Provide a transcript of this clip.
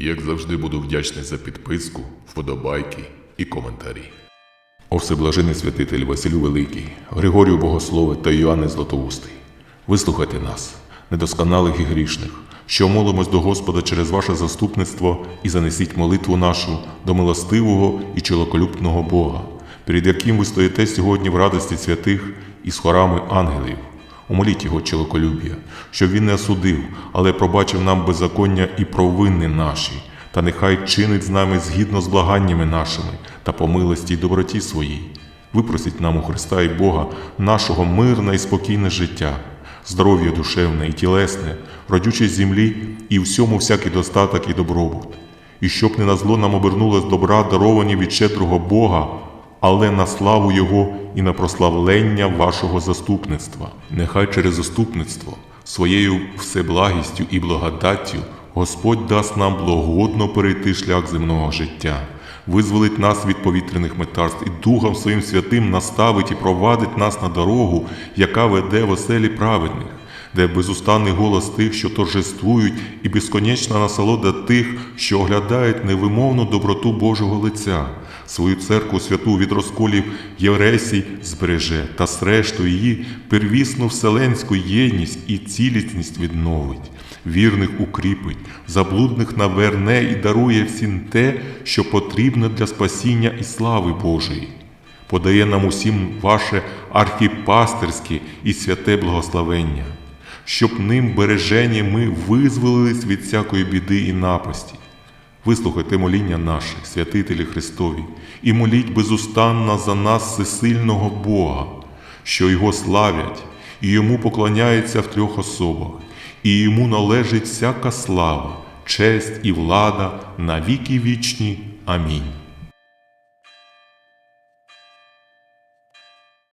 Як завжди буду вдячний за підписку, вподобайки і коментарі. О всеблажений святитель Василю Великий, Григорію Богослове та Іоанне Златоустий, вислухайте нас, недосконалих і грішних, що молимось до Господа через ваше заступництво і занесіть молитву нашу до милостивого і чолоколюбного Бога, перед яким ви стоїте сьогодні в радості святих і з хорами ангелів. Умоліть його чолоколюб'я, щоб він не осудив, але пробачив нам беззаконня і провини наші, та нехай чинить з нами згідно з благаннями нашими та по милості й доброті своїй. Випросіть нам у Христа і Бога нашого мирне і спокійне життя, здоров'я душевне і тілесне, родючість землі і всьому всякий достаток і добробут. І щоб не на зло нам обернулось добра, даровані від щедрого Бога, але на славу Його і на прославлення вашого заступництва. Нехай через заступництво, своєю всеблагістю і благодаттю Господь дасть нам благодно перейти шлях земного життя, визволить нас від повітряних метарств і Духом Своїм святим наставить і провадить нас на дорогу, яка веде в оселі праведних де безустанний голос тих, що торжествують, і безконечна насолода тих, що оглядають невимовну доброту Божого лиця, свою церкву святу від розколів Євресій збереже та зрешту її первісну вселенську єдність і цілісність відновить, вірних укріпить, заблудних наверне і дарує всім те, що потрібно для спасіння і слави Божої. Подає нам усім ваше архіпастерське і святе благословення, щоб ним бережені ми визволились від всякої біди і напасті. Вислухайте моління наше, святителі Христові, і моліть безустанно за нас всесильного Бога, що Його славять, і йому поклоняються в трьох особах, і йому належить всяка слава, честь і влада на віки вічні. Амінь.